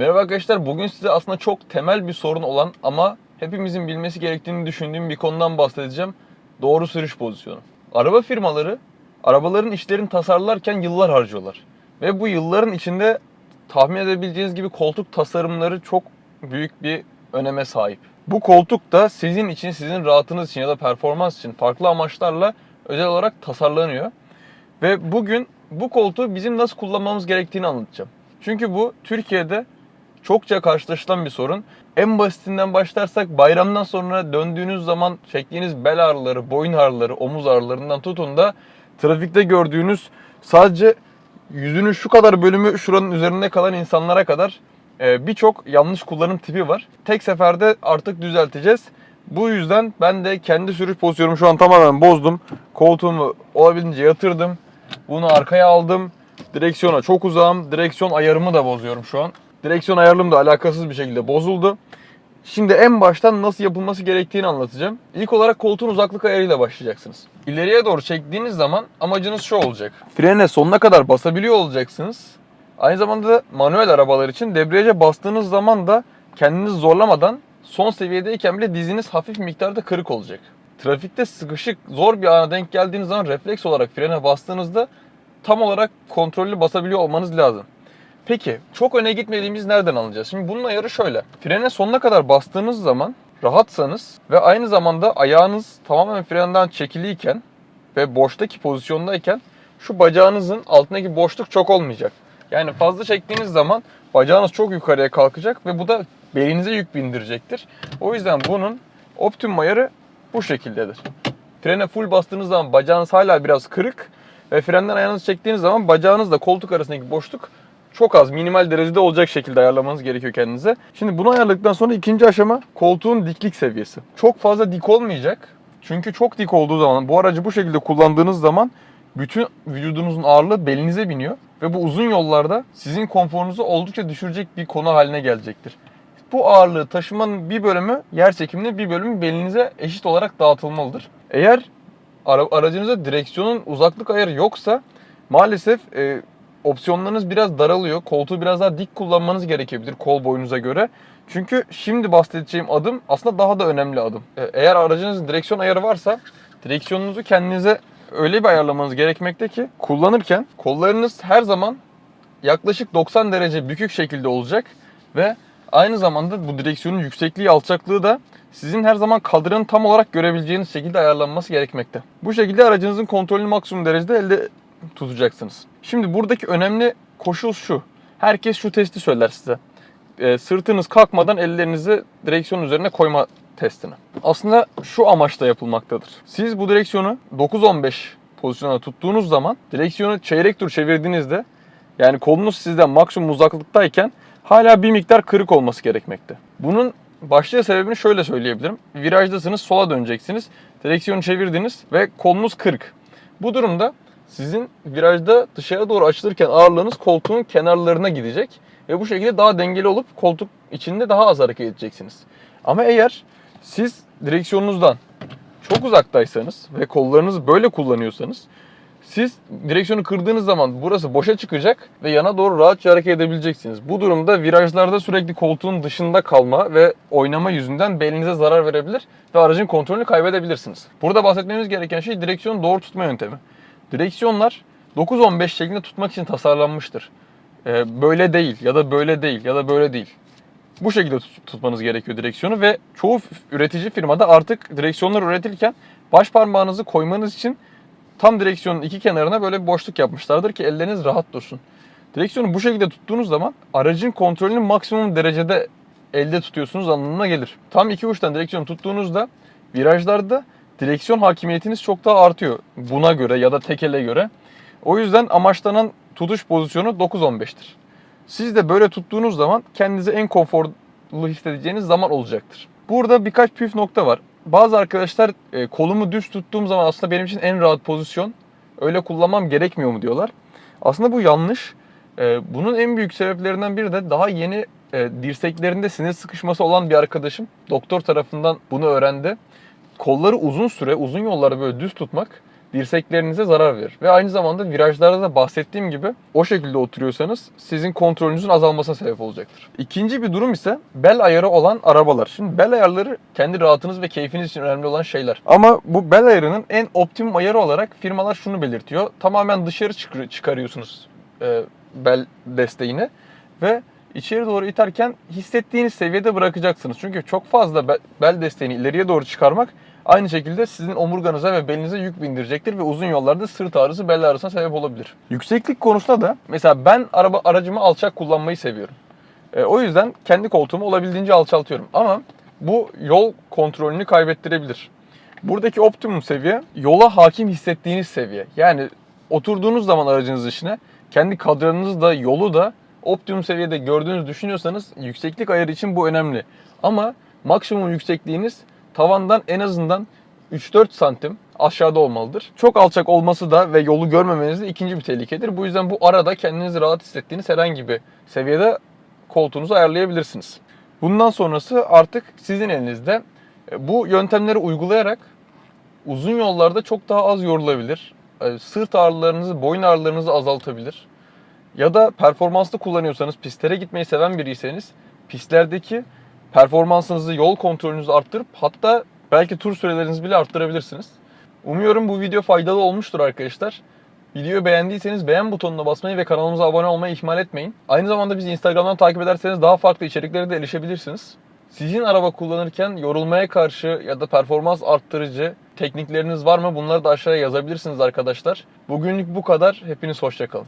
Merhaba arkadaşlar. Bugün size aslında çok temel bir sorun olan ama hepimizin bilmesi gerektiğini düşündüğüm bir konudan bahsedeceğim. Doğru sürüş pozisyonu. Araba firmaları arabaların işlerini tasarlarken yıllar harcıyorlar. Ve bu yılların içinde tahmin edebileceğiniz gibi koltuk tasarımları çok büyük bir öneme sahip. Bu koltuk da sizin için, sizin rahatınız için ya da performans için farklı amaçlarla özel olarak tasarlanıyor. Ve bugün bu koltuğu bizim nasıl kullanmamız gerektiğini anlatacağım. Çünkü bu Türkiye'de çokça karşılaşılan bir sorun. En basitinden başlarsak bayramdan sonra döndüğünüz zaman çektiğiniz bel ağrıları, boyun ağrıları, omuz ağrılarından tutun da trafikte gördüğünüz sadece yüzünün şu kadar bölümü şuranın üzerinde kalan insanlara kadar e, birçok yanlış kullanım tipi var. Tek seferde artık düzelteceğiz. Bu yüzden ben de kendi sürüş pozisyonumu şu an tamamen bozdum. Koltuğumu olabildiğince yatırdım. Bunu arkaya aldım. Direksiyona çok uzağım. Direksiyon ayarımı da bozuyorum şu an. Direksiyon ayarım da alakasız bir şekilde bozuldu. Şimdi en baştan nasıl yapılması gerektiğini anlatacağım. İlk olarak koltuğun uzaklık ayarıyla başlayacaksınız. İleriye doğru çektiğiniz zaman amacınız şu olacak. Frene sonuna kadar basabiliyor olacaksınız. Aynı zamanda da manuel arabalar için debriyaja bastığınız zaman da kendinizi zorlamadan son seviyedeyken bile diziniz hafif miktarda kırık olacak. Trafikte sıkışık, zor bir ana denk geldiğiniz zaman refleks olarak frene bastığınızda tam olarak kontrollü basabiliyor olmanız lazım. Peki çok öne gitmediğimiz nereden alacağız? Şimdi bunun ayarı şöyle. Frene sonuna kadar bastığınız zaman rahatsanız ve aynı zamanda ayağınız tamamen frenden çekiliyken ve boştaki pozisyondayken şu bacağınızın altındaki boşluk çok olmayacak. Yani fazla çektiğiniz zaman bacağınız çok yukarıya kalkacak ve bu da belinize yük bindirecektir. O yüzden bunun optimum ayarı bu şekildedir. Frene full bastığınız zaman bacağınız hala biraz kırık ve frenden ayağınızı çektiğiniz zaman bacağınızla koltuk arasındaki boşluk çok az, minimal derecede olacak şekilde ayarlamanız gerekiyor kendinize. Şimdi bunu ayarladıktan sonra ikinci aşama koltuğun diklik seviyesi. Çok fazla dik olmayacak. Çünkü çok dik olduğu zaman, bu aracı bu şekilde kullandığınız zaman bütün vücudunuzun ağırlığı belinize biniyor. Ve bu uzun yollarda sizin konforunuzu oldukça düşürecek bir konu haline gelecektir. Bu ağırlığı taşımanın bir bölümü yer çekimine, bir bölümü belinize eşit olarak dağıtılmalıdır. Eğer ara- aracınızda direksiyonun uzaklık ayarı yoksa maalesef e, opsiyonlarınız biraz daralıyor. Koltuğu biraz daha dik kullanmanız gerekebilir kol boyunuza göre. Çünkü şimdi bahsedeceğim adım aslında daha da önemli adım. E, Eğer aracınızın direksiyon ayarı varsa direksiyonunuzu kendinize öyle bir ayarlamanız gerekmekte ki kullanırken kollarınız her zaman yaklaşık 90 derece bükük şekilde olacak ve aynı zamanda bu direksiyonun yüksekliği alçaklığı da sizin her zaman kadranı tam olarak görebileceğiniz şekilde ayarlanması gerekmekte. Bu şekilde aracınızın kontrolünü maksimum derecede elde tutacaksınız. Şimdi buradaki önemli koşul şu. Herkes şu testi söyler size. Ee, sırtınız kalkmadan ellerinizi direksiyon üzerine koyma testini. Aslında şu amaçla yapılmaktadır. Siz bu direksiyonu 9-15 pozisyonuna tuttuğunuz zaman direksiyonu çeyrek tur çevirdiğinizde yani kolunuz sizden maksimum uzaklıktayken hala bir miktar kırık olması gerekmekte. Bunun başlıca sebebini şöyle söyleyebilirim. Virajdasınız, sola döneceksiniz. Direksiyonu çevirdiniz ve kolunuz kırık. Bu durumda sizin virajda dışarı doğru açılırken ağırlığınız koltuğun kenarlarına gidecek ve bu şekilde daha dengeli olup koltuk içinde daha az hareket edeceksiniz. Ama eğer siz direksiyonunuzdan çok uzaktaysanız ve kollarınızı böyle kullanıyorsanız siz direksiyonu kırdığınız zaman burası boşa çıkacak ve yana doğru rahatça hareket edebileceksiniz. Bu durumda virajlarda sürekli koltuğun dışında kalma ve oynama yüzünden belinize zarar verebilir ve aracın kontrolünü kaybedebilirsiniz. Burada bahsetmemiz gereken şey direksiyonu doğru tutma yöntemi. Direksiyonlar 9-15 şeklinde tutmak için tasarlanmıştır. Ee, böyle değil ya da böyle değil ya da böyle değil. Bu şekilde tut- tutmanız gerekiyor direksiyonu ve çoğu üretici firmada artık direksiyonlar üretilirken baş parmağınızı koymanız için tam direksiyonun iki kenarına böyle bir boşluk yapmışlardır ki elleriniz rahat dursun. Direksiyonu bu şekilde tuttuğunuz zaman aracın kontrolünü maksimum derecede elde tutuyorsunuz anlamına gelir. Tam iki uçtan direksiyonu tuttuğunuzda virajlarda direksiyon hakimiyetiniz çok daha artıyor buna göre ya da tekele göre. O yüzden amaçlanan tutuş pozisyonu 9-15'tir. Siz de böyle tuttuğunuz zaman kendinizi en konforlu hissedeceğiniz zaman olacaktır. Burada birkaç püf nokta var. Bazı arkadaşlar e, kolumu düz tuttuğum zaman aslında benim için en rahat pozisyon. Öyle kullanmam gerekmiyor mu diyorlar. Aslında bu yanlış. E, bunun en büyük sebeplerinden biri de daha yeni e, dirseklerinde sinir sıkışması olan bir arkadaşım doktor tarafından bunu öğrendi. Kolları uzun süre, uzun yollarda böyle düz tutmak dirseklerinize zarar verir. Ve aynı zamanda virajlarda da bahsettiğim gibi o şekilde oturuyorsanız sizin kontrolünüzün azalmasına sebep olacaktır. İkinci bir durum ise bel ayarı olan arabalar. Şimdi bel ayarları kendi rahatınız ve keyfiniz için önemli olan şeyler. Ama bu bel ayarının en optimum ayarı olarak firmalar şunu belirtiyor. Tamamen dışarı çıkar- çıkarıyorsunuz e, bel desteğini ve içeri doğru iterken hissettiğiniz seviyede bırakacaksınız. Çünkü çok fazla be- bel desteğini ileriye doğru çıkarmak aynı şekilde sizin omurganıza ve belinize yük bindirecektir ve uzun yollarda sırt ağrısı, bel ağrısına sebep olabilir. Yükseklik konusunda da mesela ben araba aracımı alçak kullanmayı seviyorum. E, o yüzden kendi koltuğumu olabildiğince alçaltıyorum. Ama bu yol kontrolünü kaybettirebilir. Buradaki optimum seviye yola hakim hissettiğiniz seviye. Yani oturduğunuz zaman aracınız içine kendi kadranınızı da yolu da optimum seviyede gördüğünüzü düşünüyorsanız yükseklik ayarı için bu önemli. Ama maksimum yüksekliğiniz tavandan en azından 3-4 santim aşağıda olmalıdır. Çok alçak olması da ve yolu görmemeniz de ikinci bir tehlikedir. Bu yüzden bu arada kendinizi rahat hissettiğiniz herhangi bir seviyede koltuğunuzu ayarlayabilirsiniz. Bundan sonrası artık sizin elinizde. E, Bu yöntemleri uygulayarak uzun yollarda çok daha az yorulabilir. E, Sırt ağrılarınızı, boyun ağrılarınızı azaltabilir. Ya da performanslı kullanıyorsanız, pistlere gitmeyi seven biriyseniz pistlerdeki performansınızı, yol kontrolünüzü arttırıp hatta belki tur sürelerinizi bile arttırabilirsiniz. Umuyorum bu video faydalı olmuştur arkadaşlar. Videoyu beğendiyseniz beğen butonuna basmayı ve kanalımıza abone olmayı ihmal etmeyin. Aynı zamanda bizi Instagram'dan takip ederseniz daha farklı içeriklere de erişebilirsiniz. Sizin araba kullanırken yorulmaya karşı ya da performans arttırıcı teknikleriniz var mı? Bunları da aşağıya yazabilirsiniz arkadaşlar. Bugünlük bu kadar. Hepiniz hoşçakalın.